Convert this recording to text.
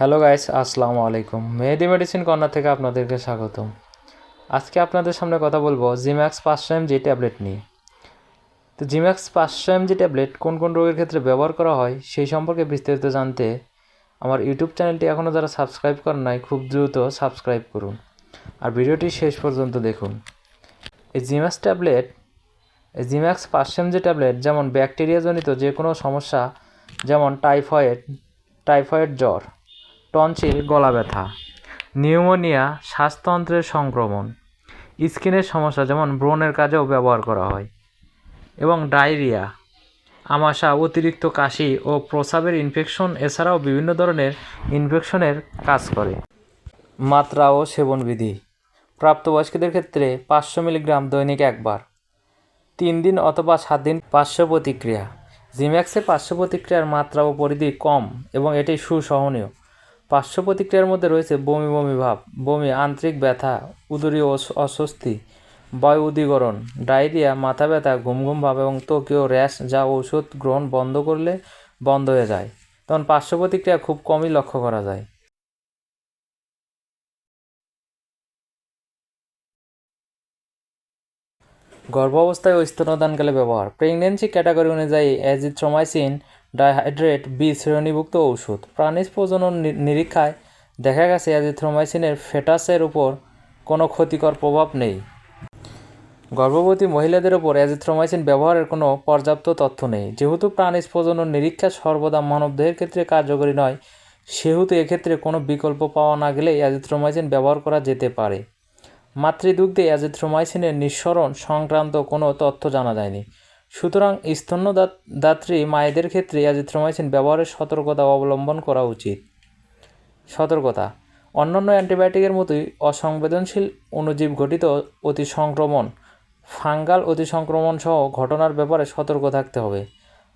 Hello guys আসসালামু আলাইকুম। মেহেদি medicine corner থেকে আপনাদেরকে স্বাগতম। আজকে আপনাদের সামনে কথা বলব জিম্যাক্স পাঁচশো এমজি ট্যাবলেট নিয়ে। তো জিম্যাক্স পাঁচশো এমজি ট্যাবলেট কোন কোন রোগের ক্ষেত্রে ব্যবহার করা হয় সেই সম্পর্কে বিস্তারিত জানতে আমার ইউটিউব চ্যানেলটি এখনও যারা সাবস্ক্রাইব করেন নাই, খুব দ্রুত সাবস্ক্রাইব করুন। আর ভিডিওটি শেষ পর্যন্ত দেখুন। এই জিম্যাক্স ট্যাবলেট এই জিম্যাক্স পাঁচশো এমজি ট্যাবলেট যেমন ব্যাকটেরিয়াজনিত যে কোনো সমস্যা, যেমন টাইফয়েড টাইফয়েড জ্বর টনসিল গলা ব্যথা, নিউমোনিয়া, শ্বাসতন্ত্রের সংক্রমণ, স্কিনের সমস্যা যেমন ব্রণের কাজেও ব্যবহার করা হয়, এবং ডায়রিয়া, আমাশা, অতিরিক্ত কাশি ও প্রস্রাবের ইনফেকশন এছাড়াও বিভিন্ন ধরনের ইনফেকশনের কাজ করে। মাত্রা ও সেবনবিধি, প্রাপ্তবয়স্কদের ক্ষেত্রে পাঁচশো মিলিগ্রাম দৈনিক একবার, তিন দিন অথবা সাত দিন পার্শ্ব প্রতিক্রিয়া। জিম্যাক্সের পার্শ্ব প্রতিক্রিয়ার মাত্রা ও পরিধি কম এবং এটি সুসহনীয়। পার্শ্ব প্রতিক্রিয়ার মধ্যে রয়েছে বমি বমি ভাব, বমি, আন্তরিক ব্যথা, উদরীয় অস- অস্বস্তি, বায়ু উদ্দীকরণ ডায়রিয়া, মাথা ব্যথা ঘুম ঘুম ভাব এবং ত্বকীয় র্যাশ যা ঔষধ গ্রহণ বন্ধ করলে বন্ধ হয়ে যায়। তখন পার্শ্ব প্রতিক্রিয়া খুব কমই লক্ষ্য করা যায়। গর্ভাবস্থায় ও স্তনদানকালে ব্যবহার। প্রেগনেন্সি ক্যাটাগরি অনুযায়ী অ্যাজিথ্রোমাইসিন ডাইহাইড্রেট বি শ্রেণীভুক্ত ঔষধ। প্রাণীজ প্রজনন নিরীক্ষায় দেখা গেছে অ্যাজিথ্রোমাইসিনের ফেটাসের উপর কোনো ক্ষতিকর প্রভাব নেই। গর্ভবতী মহিলাদের ওপর অ্যাজিথ্রোমাইসিন ব্যবহারের কোনো পর্যাপ্ত তথ্য নেই। যেহেতু প্রাণীজ প্রজনন নিরীক্ষা সর্বদা মানবদেহের ক্ষেত্রে কার্যকরী নয়, সেহেতু এক্ষেত্রে কোনো বিকল্প পাওয়া না গেলে অ্যাজিথ্রোমাইসিন ব্যবহার করা যেতে পারে। মাতৃদুগ্ধে অ্যাজিথ্রোমাইসিনের নিঃসরণ সংক্রান্ত কোনো তথ্য জানা যায়নি। সুতরাং স্তন্যদাত- দাত্রী মায়েদের ক্ষেত্রে অ্যাজিথ্রোমাইসিন ব্যবহারের সতর্কতা অবলম্বন করা উচিত। সতর্কতা। অন্যান্য অ্যান্টিবায়োটিকের মতোই অসংবেদনশীল অণুজীব ঘটিত অতি সংক্রমণ ফাঙ্গাল অতি সংক্রমণ সহ ঘটনার ব্যাপারে সতর্ক থাকতে হবে।